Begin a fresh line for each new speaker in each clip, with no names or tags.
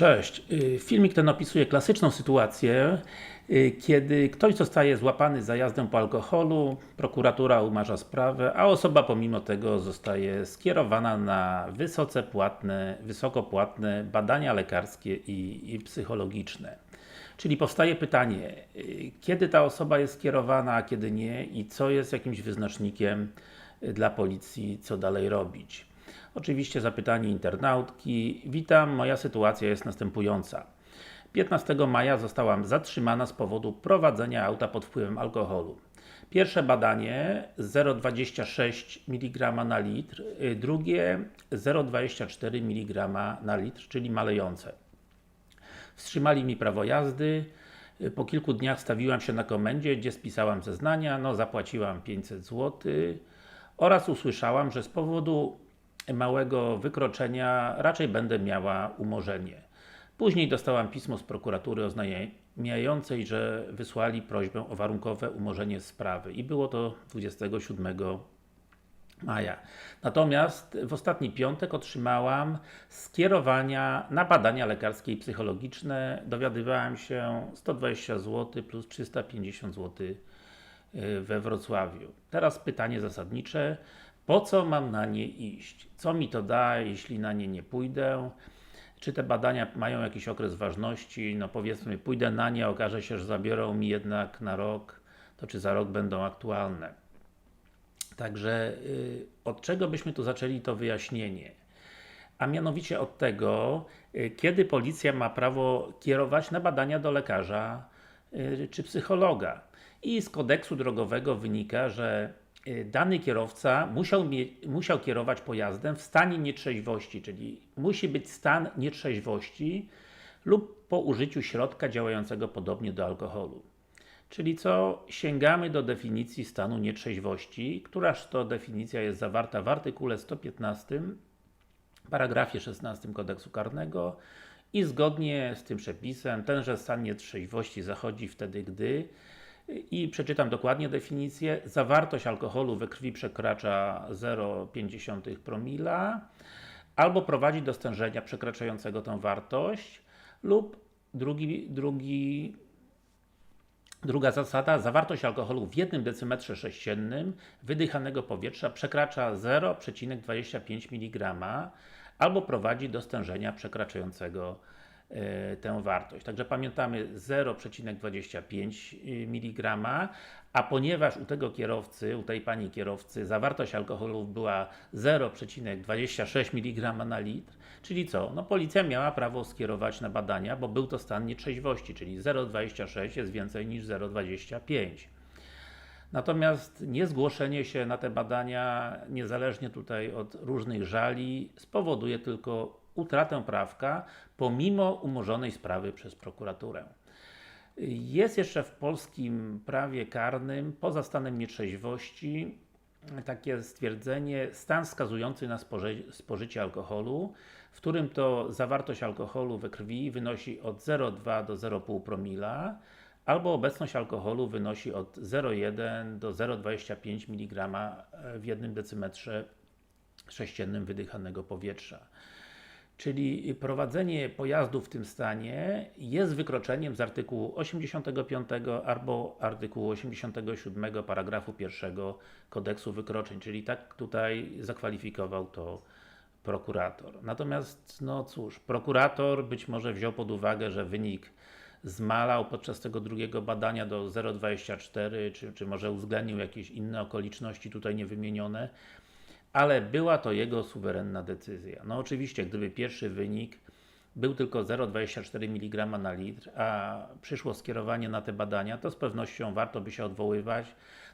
Cześć. Y, Filmik ten opisuje klasyczną sytuację, y, kiedy ktoś zostaje złapany za jazdę po alkoholu, prokuratura umarza sprawę, a osoba pomimo tego zostaje skierowana na wysoce płatne, wysoko płatne badania lekarskie i, i psychologiczne. Czyli powstaje pytanie, y, kiedy ta osoba jest skierowana, a kiedy nie i co jest jakimś wyznacznikiem dla policji, co dalej robić. Oczywiście zapytanie internautki. Witam, moja sytuacja jest następująca. 15 maja zostałam zatrzymana z powodu prowadzenia auta pod wpływem alkoholu. Pierwsze badanie 0,26 mg na litr, y, drugie 0,24 mg na litr, czyli malejące. Wstrzymali mi prawo jazdy. Po kilku dniach stawiłam się na komendzie, gdzie spisałam zeznania, no zapłaciłam 500 zł oraz usłyszałam, że z powodu małego wykroczenia raczej będę miała umorzenie. Później dostałam pismo z prokuratury oznajmiającej, że wysłali prośbę o warunkowe umorzenie sprawy i było to 27 maja. Natomiast w ostatni piątek otrzymałam skierowania na badania lekarskie i psychologiczne. Dowiadywałem się 120 zł plus 350 zł y, we Wrocławiu. Teraz pytanie zasadnicze. Po co mam na nie iść? Co mi to da, jeśli na nie nie pójdę? Czy te badania mają jakiś okres ważności? No powiedzmy, pójdę na nie, okaże się, że zabiorą mi jednak na rok, to czy za rok będą aktualne? Także y, od czego byśmy tu zaczęli to wyjaśnienie? A mianowicie od tego, y, kiedy policja ma prawo kierować na badania do lekarza y, czy psychologa. I z kodeksu drogowego wynika, że dany kierowca musiał, musiał kierować pojazdem w stanie nietrzeźwości, czyli musi być stan nietrzeźwości lub po użyciu środka działającego podobnie do alkoholu. Czyli co? Sięgamy do definicji stanu nietrzeźwości, któraż to definicja jest zawarta w artykule 115, paragrafie 16 kodeksu karnego i zgodnie z tym przepisem tenże stan nietrzeźwości zachodzi wtedy, gdy i przeczytam dokładnie definicję. Zawartość alkoholu we krwi przekracza 0,5 promila albo prowadzi do stężenia przekraczającego tę wartość lub drugi, drugi Druga zasada, zawartość alkoholu w jednym decymetrze sześciennym wydychanego powietrza przekracza 0,25 mg albo prowadzi do stężenia przekraczającego tę wartość. Także pamiętamy 0,25 mg, a ponieważ u tego kierowcy, u tej pani kierowcy zawartość alkoholu była 0,26 mg na litr, czyli co? No policja miała prawo skierować na badania, bo był to stan nietrzeźwości, czyli 0,26 jest więcej niż 0,25. Natomiast niezgłoszenie się na te badania, niezależnie tutaj od różnych żali, spowoduje tylko utratę prawka, pomimo umorzonej sprawy przez prokuraturę. Jest jeszcze w polskim prawie karnym, poza stanem nietrzeźwości, takie stwierdzenie, stan skazujący na spoży spożycie alkoholu, w którym to zawartość alkoholu we krwi wynosi od 0,2 do 0,5 promila, albo obecność alkoholu wynosi od 0,1 do 0,25 mg w jednym decymetrze sześciennym wydychanego powietrza. Czyli prowadzenie pojazdu w tym stanie jest wykroczeniem z artykułu 85 albo artykułu 87 paragrafu 1 kodeksu wykroczeń, czyli tak tutaj zakwalifikował to prokurator. Natomiast, no cóż, prokurator być może wziął pod uwagę, że wynik zmalał podczas tego drugiego badania do 0,24, czy, czy może uwzględnił jakieś inne okoliczności tutaj niewymienione, ale była to jego suwerenna decyzja. No oczywiście, gdyby pierwszy wynik był tylko 0,24 mg na litr, a przyszło skierowanie na te badania, to z pewnością warto by się odwoływać.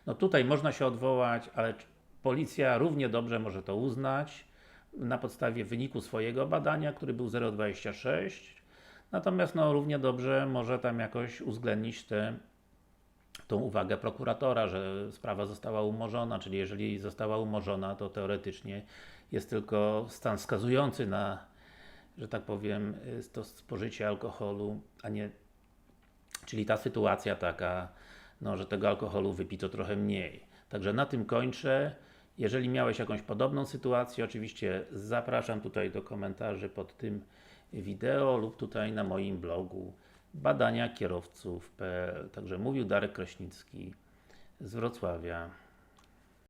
No tutaj można się odwołać, ale policja równie dobrze może to uznać na podstawie wyniku swojego badania, który był 0,26 Natomiast no, równie dobrze może tam jakoś uwzględnić tę tą uwagę prokuratora, że sprawa została umorzona, czyli jeżeli została umorzona, to teoretycznie jest tylko stan wskazujący na, że tak powiem, to spożycie alkoholu, a nie, czyli ta sytuacja taka, no, że tego alkoholu wypito trochę mniej. Także na tym kończę. Jeżeli miałeś jakąś podobną sytuację, oczywiście zapraszam tutaj do komentarzy pod tym wideo lub tutaj na moim blogu badaniakierowców.pl Także mówił Darek Kraśnicki z Wrocławia.